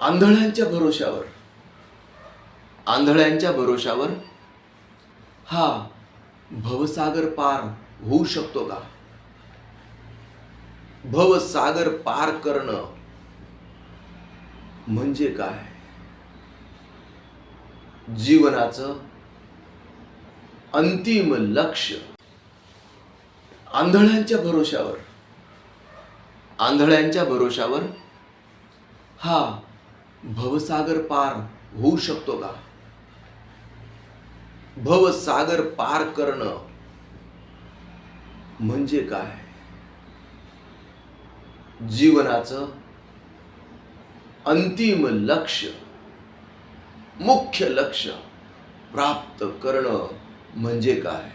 आंधळ्यांच्या भरोशावर आंधळ्यांच्या भरोशावर हा भवसागर पार होऊ शकतो का? भवसागर पार करणं म्हणजे काय? जीवनाचं अंतिम लक्ष आंधळ्यांच्या भरोशावर आंधळ्यांच्या भरोशावर हा भवसागर पार होऊ शकतो का? भवसागर पार करणं म्हणजे काय? जीवनाचं अंतिम लक्ष मुख्य लक्ष प्राप्त करणं म्हणजे काय?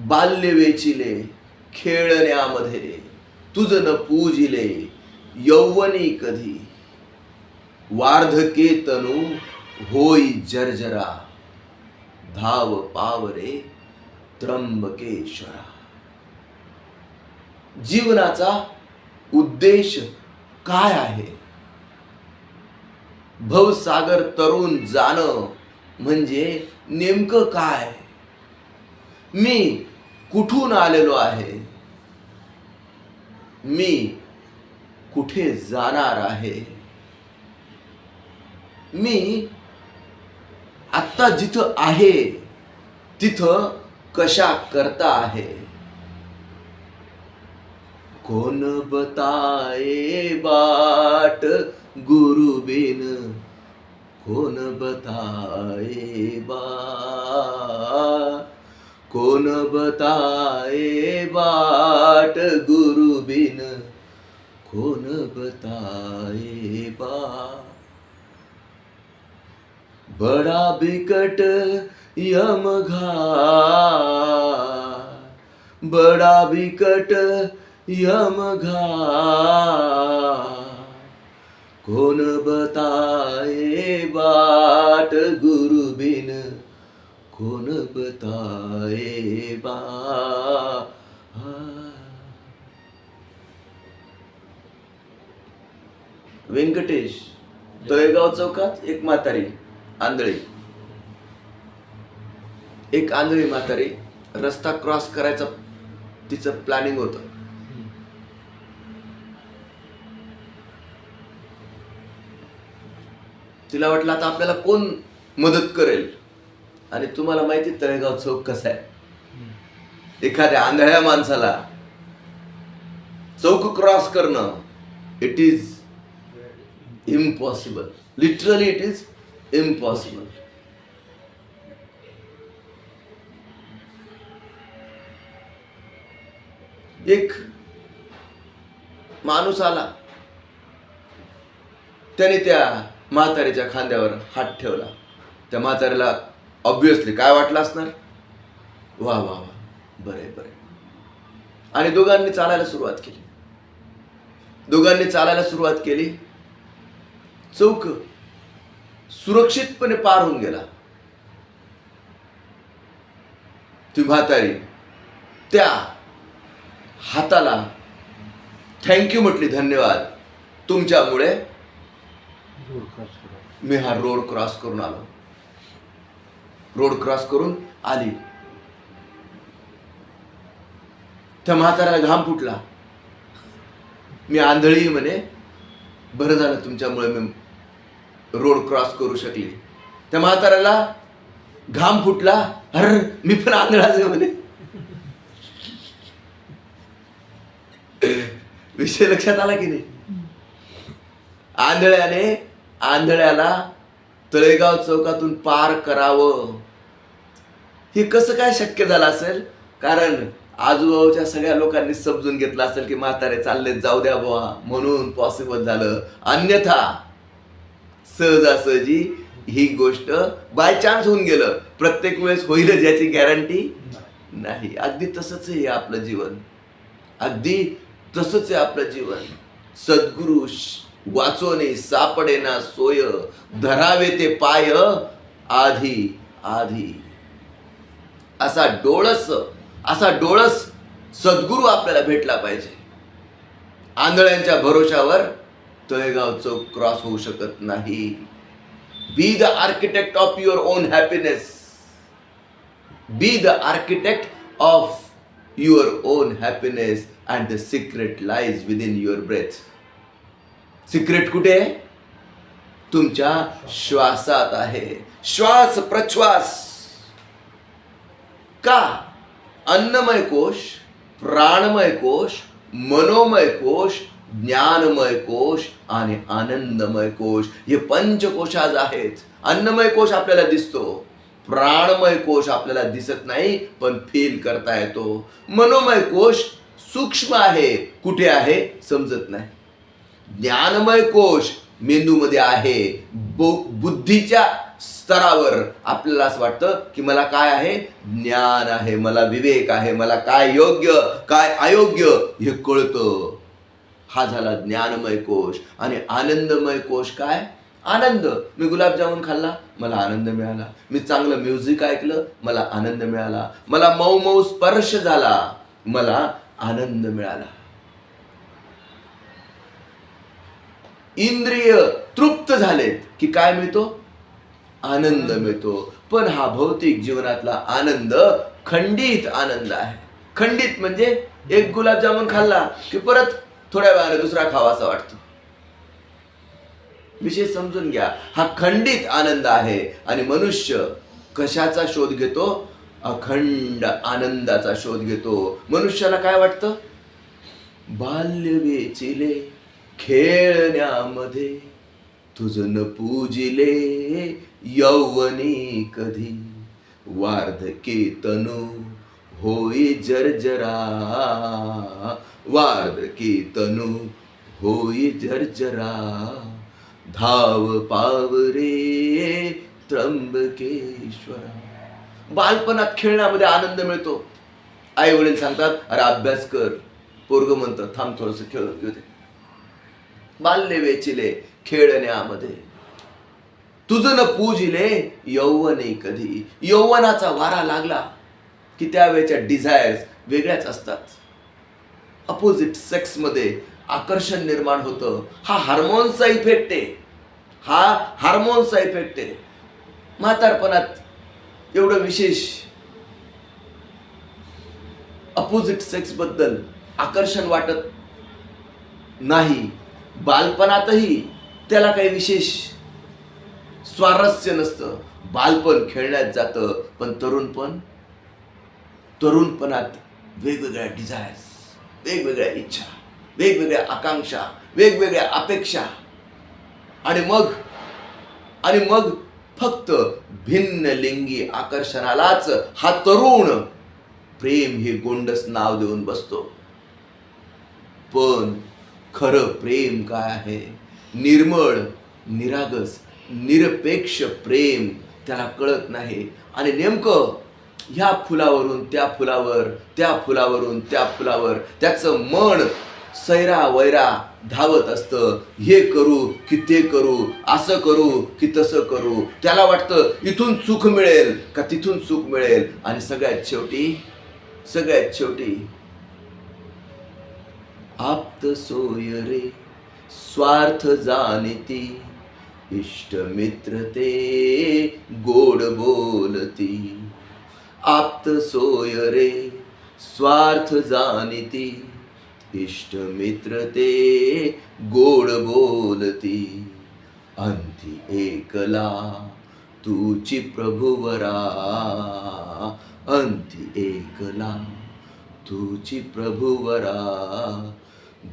बाल्य वेचिले खेळण्यामध्ये तुझ न पूजिले यौवनी कधी? वार्धके तनु होई जर्जरा। धाव पावरे त्र्यंबकेश्वरा। जीवनाचा उद्देश काय आहे? भवसागर तरुण जाणं म्हणजे नेमकं काय? मी कुठून आलेलो आहे? मी कुठे जाणार आहे? मी आत्ता जिथं आहे तिथं कशा करता आहे? कोण बताए बाट गुरु बिन? कोण बताए बा? कोण बताए बाट गुरु बिन? कोण बताए बा बड़ा बिकट यम घाट बड़ा बिकट यम घाट। कौन बताए बाट गुरु बिन? कोण बताए बा? व्यंकटेश तळेगाव चौकात एक म्हातारी आंधळी. एक आंधळी म्हातारी रस्ता क्रॉस करायचा तिचं प्लॅनिंग होतं. तिला वाटलं आता आपल्याला कोण मदत करेल? आणि तुम्हाला माहिती तळेगाव चौक कसा आहे? एखाद्या आंधळ्या माणसाला चौक क्रॉस करणं it is impossible literally it is impossible एक माणूस आला. त्याने त्या म्हातारीच्या खांद्यावर हात ठेवला. त्या म्हातारीला ऑब्विसली काय वाटलं असणार? वा वा वा. बरे बरे आणि दोघांनी चालायला सुरुवात केली. दोघांनी चालायला सुरुवात केली. चौक सुरक्षितपणे पार होऊन गेला. ती म्हातारी त्या हाताला थँक्यू म्हटली धन्यवाद. तुमच्यामुळे मी हा रोड क्रॉस करून आलो. रोड क्रॉस करून आली. त्या म्हाताऱ्याला घाम फुटला. मी आंधळी म्हणे बरं झालं तुमच्यामुळे मी रोड क्रॉस करू शकले. त्या म्हाताऱ्याला घाम फुटला अर मी पण आंधळाच म्हणे. विषय लक्षात आला की नाही? आंधळ्याने आंधळ्याला तळेगाव चौकातून पार करावं. हे कसं काय शक्य झालं असेल? कारण आजूबाजूच्या सगळ्या लोकांनी समजून घेतलं असेल की म्हातारे चालले जाऊ द्या बुवा. म्हणून पॉसिबल झालं. अन्यथा सहजासहजी ही गोष्ट बाय चान्स होऊन गेलं. प्रत्येक वेळेस होईलच याची गॅरंटी नाही. अगदी तसंच आहे आपलं जीवन. अगदी तसंच आहे आपलं जीवन. सद्गुरुष वाचोने सापडे ना सोय धरावे ते पाय आधी आधी. असा डोळस असा डोळस सद्गुरू आपल्याला भेटला पाहिजे. आंधळ्यांच्या भरोशावर तळेगाव चौक क्रॉस होऊ शकत नाही. Be the architect of your own happiness be the architect of your own happiness and the secret lies within your breath secret कुठे आहे? तुमच्या श्वासात आहे. श्वास प्रश्वास. का? अन्नमय कोश प्राणमय कोश मनोमय कोश ज्ञानमय कोश आणि आनंदमय कोश. हे पंचकोश आज आहेत. अन्नमय कोश आपल्याला दिसतो. प्राणमय कोश आपल्याला दिसत नाही पण फील करता येतो. मनोमय कोश सूक्ष्म आहे. कुठे आहे? समजत नाही. ज्ञानमय कोश मेंदूमध्ये आहे. बु- बुद्धीच्या स्तरावर आपल्याला असं वाटतं की मला काय आहे? ज्ञान आहे मला विवेक आहे मला काय योग्य काय अयोग्य हे कळतं. हा झाला ज्ञानमय कोश. आणि आनंदमय कोश काय? आनंद. मी गुलाबजामुन खाल्ला मला आनंद मिळाला. मी चांगलं म्युझिक ऐकलं मला आनंद मिळाला. मला मऊ मऊ स्पर्श झाला मला आनंद मिळाला. इंद्रिय तृप्त झालेत की काय मिळतो? आनंद मिळतो. पण हा भौतिक जीवनातला आनंद खंडित आनंद आहे. खंडित म्हणजे एक गुलाबजामुन खाल्ला की परत थोड्या वेळाने दुसरा खावासा वाटतो. विषय समजून घ्या हा खंडित आनंद आहे आणि मनुष्य कशाचा शोध घेतो? अखंड आनंदाचा शोध घेतो. मनुष्याला काय वाटतं? बाल्य वेचिले खेळण्यामध्ये तुझ न पूजिले यौवनी कधी. वार्धके तनु होई जर्जरा. वार्धके तनु होई जर्जरा. धाव पावरे त्र्यंबकेश्वरा. बालपणात खेळण्यामध्ये आनंद मिळतो. आई वडील सांगतात अरे अभ्यास कर. पोरग म्हणतात थांब थोडस खेळ घेऊ दे. बाल्य वेचिले खेळण्यामध्ये. तुझं न पूजिले यौवने कधी. यौवनाचा वारा लागला की त्यावेळेच्या डिझायर्स वेगळ्याच असतात. अपोजिट सेक्समध्ये आकर्षण निर्माण होतं. हा हार्मोन्सचा इफेक्ट आहे. हा हार्मोन्सचा इफेक्ट आहे. म्हातारपणात एवढं विशेष अपोजिट सेक्सबद्दल आकर्षण वाटत नाही. बालपणातही त्याला काही विशेष स्वारस्य नसतं. बालपण खेळण्यात जातं पण तरुणपण तरुणपणात वेगवेगळ्या डिझायर्स वेगवेगळ्या इच्छा वेगवेगळ्या आकांक्षा वेगवेगळ्या अपेक्षा. आणि मग आणि मग फक्त भिन्न लिंगी आकर्षणालाच हा तरुण प्रेम हे गोंडस नाव देऊन बसतो. पण खरं प्रेम काय आहे? निर्मळ निरागस निरपेक्ष प्रेम त्याला कळत नाही. आणि नेमकं ह्या फुलावरून त्या फुलावर त्या फुलावरून त्या फुलावर त्याचं मन सैरा वैरा धावत असतं. हे करू की ते करू असं करू की तसं करू. त्याला वाटतं इथून सुख मिळेल का तिथून सुख मिळेल. आणि सगळ्यात शेवटी सगळ्यात शेवटी आप्त सोय रे स्वार्थ जाणती इष्ट मित्र ते गोड बोलती. आप्त सोय रे स्वार्थ जाणती इष्ट मित्र ते गोड बोलती. अंती एकला तुची प्रभुवरा अंती एकला तुची प्रभुवरा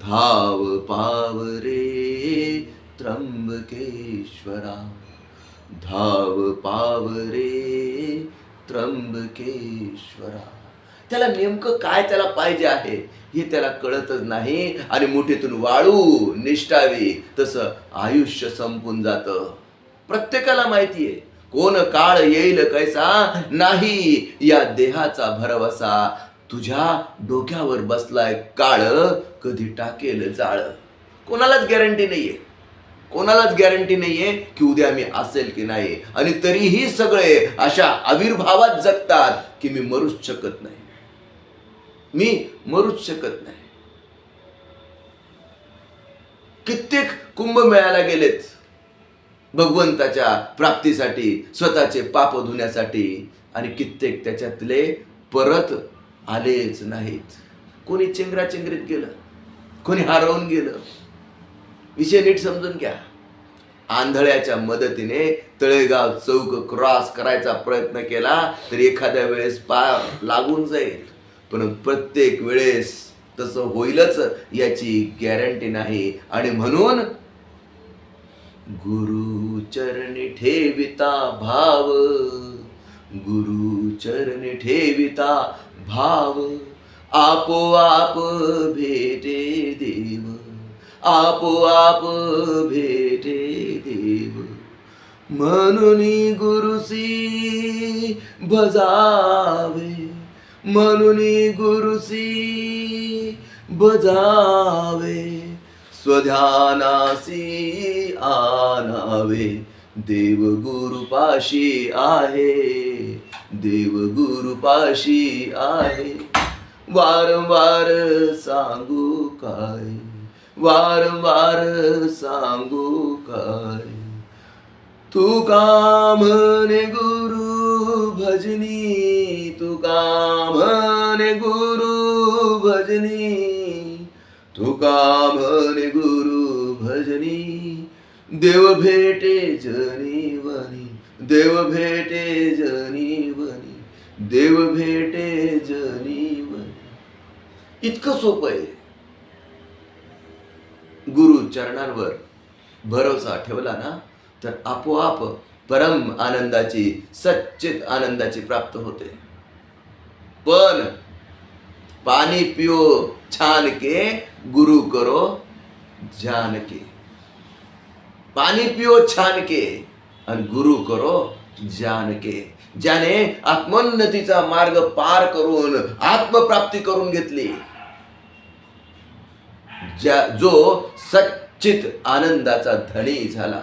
धाव पावरे त्र्यंबकेश्वरा धाव पावरे त्र्यंबकेश्वरा. त्याला नेमकं काय त्याला पाहिजे आहे हे त्याला कळतच नाही आणि मुठीतून वाळू निष्ठावी तसं आयुष्य संपून जातं. प्रत्येकाला माहिती आहे कोण काळ येईल कैसा नाही या देहाचा भरवसा तुझ्या डोक्यावर बसलाय काळ कधी टाकेल जाळ. कोणालाच गॅरंटी नाहीये. कोणालाच गॅरंटी नाहीये की उद्या मी असेल की नाही. आणि तरीही सगळे अशा आविर्भावात जगतात की मी मरूच शकत नाही. मी मरूच शकत नाही. कित्येक कुंभमेळ्याला गेलेत. भगवंताच्या प्राप्तीसाठी स्वतःचे पाप धुण्यासाठी. आणि कित्येक त्याच्यातले परत आलेच नाहीत. कोणी चेंगराचेंगरीत गेलं कोणी हरवून गेलं. विषय नीट समजून घ्या. आंधळ्याच्या मदतीने तळेगाव चौक क्रॉस करायचा प्रयत्न केला तर एखाद्या वेळेस पाय लागून जाईल. पण प्रत्येक वेळेस तसं होईलच याची गॅरंटी नाही. आणि म्हणून गुरु चरणी ठेविता भाव. गुरु चरणी ठेविता भाव। आपोआप भेटे देव। आपोआप भेटे देव। म्हणून गुरुसी बजावे। म्हणून गुरुसी बजावे। स्वध्यानासी आनावे देव गुरुपाशी आहे। देव गुरुपाशी आहे. वारंवार सांगू काय? वारंवार सांगू काय? तू काम गुरु भजनी? तू का गुरु भजनी? तू का गुरु भजनी? देव भेटे जनीवनी देव भेटे जनी देव भेटे जनीव. इतकं सोपं आहे. गुरु चरणांवर भरोसा ठेवला ना तर आपोआप परम आनंदाची सच्चित आनंदाची प्राप्त होते. पण पाणी पिओ छान के गुरु करो जान के. पाणी पिओ छान के आणि गुरु करो जानके ज्याने आत्मोन्नतीचा मार्ग पार करून आत्मप्राप्ती करून घेतली. ज्या जो सच्चित आनंदाचा धनी झाला.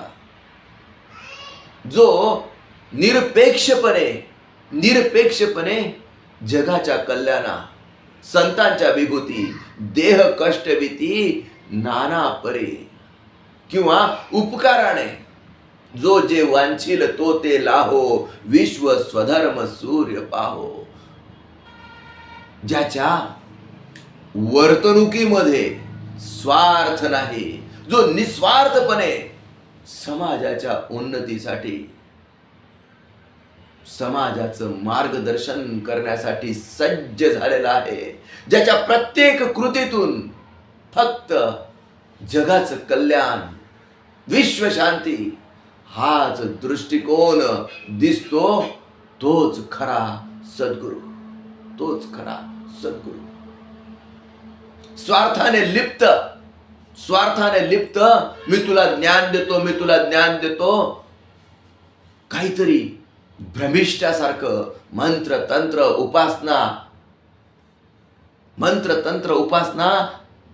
जो निरपेक्षपणे निरपेक्षपणे जगाच्या कल्याणा संतांच्या विभूती देह कष्टभीती नाना परे किंवा उपकाराने जो जे वांछील तो ते लाहो विश्व स्वधर्म सूर्य पाहो. ज्याच्या वर्तणुकीमध्ये स्वार्थ नाही जो निस्वार्थपणे समाजाच्या उन्नतीसाठी समाजाचं मार्गदर्शन करण्यासाठी सज्ज झालेला आहे. ज्याच्या प्रत्येक कृतीतून फक्त जगाचं कल्याण विश्वशांती हाच दृष्टिकोन दिसतो तोच खरा सद्गुरू. तोच खरा सद्गुरू. स्वार्थाने लिप्त स्वार्थाने लिप्त मी तुला ज्ञान देतो मी तुला ज्ञान देतो. काहीतरी भ्रमिष्ठासारखं मंत्र तंत्र उपासना मंत्र तंत्र उपासना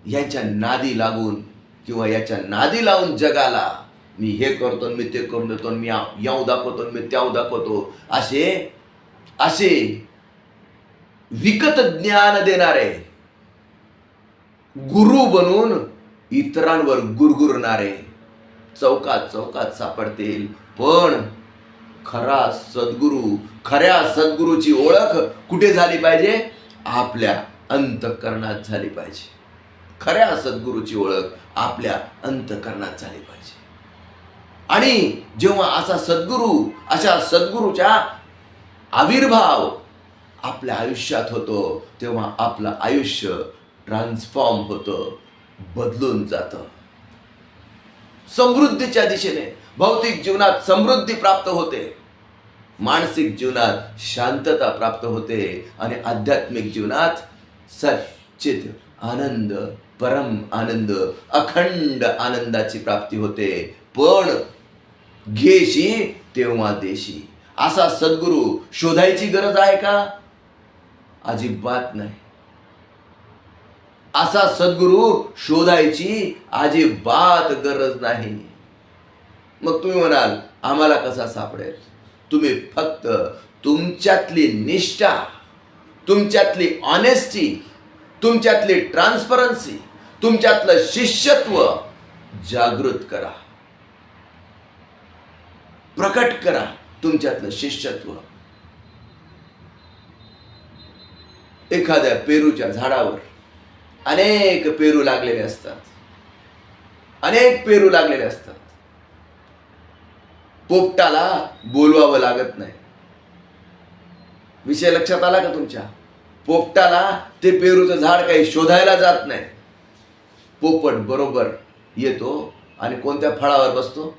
यांच्या नादी लागून किंवा याच्या नादी लावून जगाला मी हे करतो मी ते करून देतो मी याव दाखवतो मी त्याव दाखवतो. असे असे विकत ज्ञान देणारे गुरु बनून इतरांवर गुरगुरणारे चौकात चौकात सापडतील. पण खरा सद्गुरू खऱ्या सद्गुरूची ओळख कुठे झाली पाहिजे? आपल्या अंतकरणात झाली पाहिजे. खऱ्या सद्गुरूची ओळख आपल्या अंतकरणात झाली पाहिजे. आणि जेव्हा असा सद्गुरू अशा सद्गुरूच्या आविर्भाव आपल्या आयुष्यात होतो तेव्हा आपलं आयुष्य ट्रान्सफॉर्म होतं बदलून जातं. समृद्धीच्या दिशेने भौतिक जीवनात समृद्धी प्राप्त होते. मानसिक जीवनात शांतता प्राप्त होते आणि आध्यात्मिक जीवनात सच्चित आनंद परम आनंद अखंड आनंदाची प्राप्ती होते. पण घेशी तेव्हा देशी. असा सद्गुरू शोधायची गरज आहे का? अजिबात नाही. असा सद्गुरू शोधायची अजिबात गरज नाही. मग तुम्ही म्हणाल आम्हाला कसा सापडेल? तुम्ही फक्त तुमच्यातली निष्ठा तुमच्यातली ऑनेस्टी तुमच्यातली ट्रान्सपरन्सी तुमच्यातलं शिष्यत्व जागृत करा. प्रकट करा तुमच्यातलं शिष्यत्व. एखाद्या पेरूच्या झाडावर अनेक पेरू लागलेले असतात. अनेक पेरू लागलेले असतात. पोपटाला बोलवावं लागत नाही. विषय लक्षात आला का तुमच्या? पोपटाला ते पेरूचं झाड काही शोधायला जात नाही. पोपट बरोबर येतो आणि कोणत्या फळावर बसतो?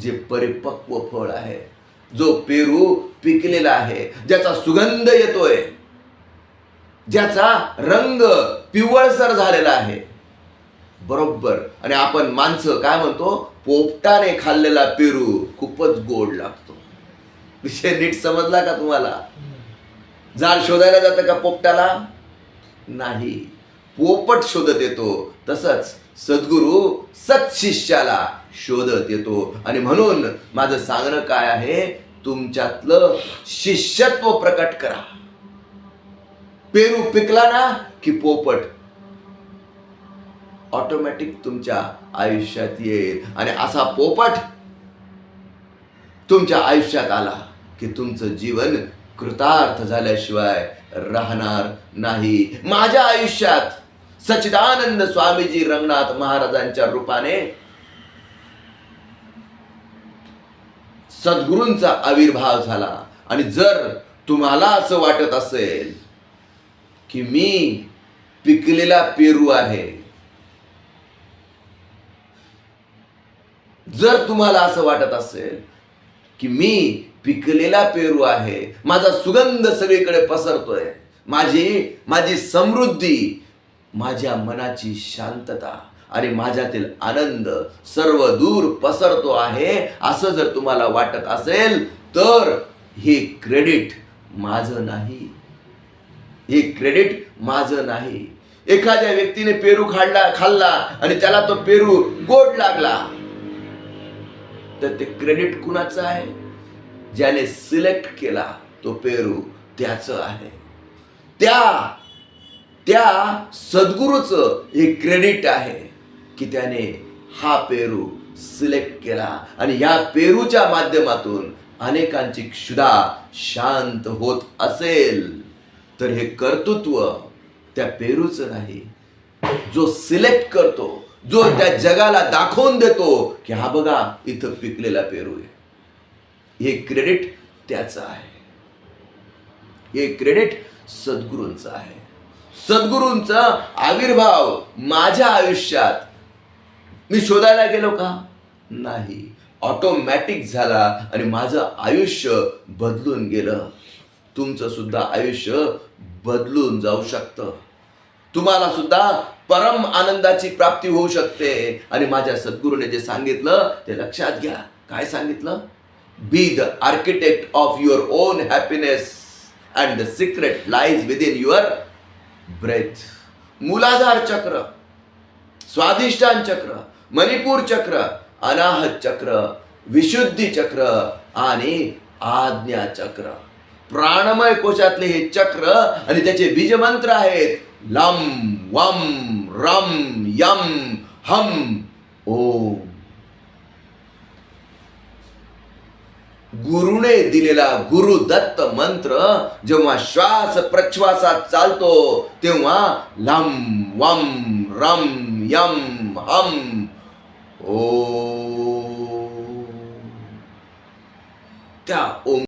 जे परिपक्व फळ आहे जो पेरू पिकलेला आहे ज्याचा सुगंध येतोय ज्याचा रंग पिवळसर झालेला आहे. बरोबर. आणि आपण माणसं काय म्हणतो? पोपटाने खाल्लेला पेरू खूपच गोड लागतो. विषय नीट समजला का तुम्हाला? झाड शोधायला जातं का पोपटाला? नाही. पोपट शोधत येतो तसंच सद्गुरू सत्शिष्याला शोधत येतो आणि म्हणून माझं सांगणं काय आहे? तुमच्यातलं शिष्यत्व प्रकट करा. पेरू पिकला ना की पोपट? ऑटोमॅटिक तुमच्या आयुष्यात येईल. आणि असा पोपट तुमच्या आयुष्यात आला की तुमचं जीवन कृतार्थ झाल्याशिवाय राहणार नाही. माझ्या आयुष्यात सच्चिदानंद स्वामीजी रंगनाथ महाराजांच्या रूपाने सद्गुरूंचा आविर्भाव झाला. आणि जर तुम्हाला असं वाटत असेल की मी पिकलेला पेरू आहे जर तुम्हाला असं वाटत असेल की मी पिकलेला पेरू आहे माझा सुगंध सगळीकडे पसरतोय माझी माझी समृद्धी माझ्या मनाची शांतता आणि माझ्यातील आनंद सर्व दूर पसरतो आहे. असं जर तुम्हाला वाटत असेल तर हे क्रेडिट माझं नाही. हे क्रेडिट माझं नाही. एखाद्या व्यक्तीने पेरू खाल्ला खाल्ला आणि त्याला तो पेरू गोड लागला तर ते क्रेडिट कुणाचं आहे? ज्याने सिलेक्ट केला तो पेरू त्याचं आहे. त्या त्या सद्गुरूचं हे क्रेडिट आहे की त्याने हा पेरू सिलेक्ट केला. आणि या पेरूच्या माध्यमातून अनेकांची क्षुधा शांत होत असेल. तर हे कर्तृत्व त्या पेरूचं नाही. जो सिलेक्ट करतो जो त्या जगाला दाखवून देतो की हा बघा इथं पिकलेला पेरू आहे. हे क्रेडिट त्याचं आहे. हे क्रेडिट सद्गुरूंचं आहे. सद्गुरूंचा आविर्भाव माझ्या आयुष्यात. मी शोधायला गेलो का? नाही. ऑटोमॅटिक झाला आणि माझं आयुष्य बदलून गेलं. तुमचं सुद्धा आयुष्य बदलून जाऊ शकतं. तुम्हाला सुद्धा परम आनंदाची प्राप्ती होऊ शकते. आणि माझ्या सद्गुरूने जे सांगितलं ते लक्षात घ्या. काय सांगितलं? Be the architect of your own happiness and the secret lies within your breath. मूलाधार चक्र स्वाधिष्ठान चक्र मणिपूर चक्र अनाहत चक्र विशुद्धी चक्र आणि आज्ञा चक्र. प्राणमय कोशातले हे चक्र आणि त्याचे बीजमंत्र आहेत लम वम रम यम हम ओम. गुरुने दिलेला गुरुदत्त मंत्र जेव्हा श्वास प्रश्वासात चालतो तेव्हा लम वम रम यम हम ओ. त्या ओम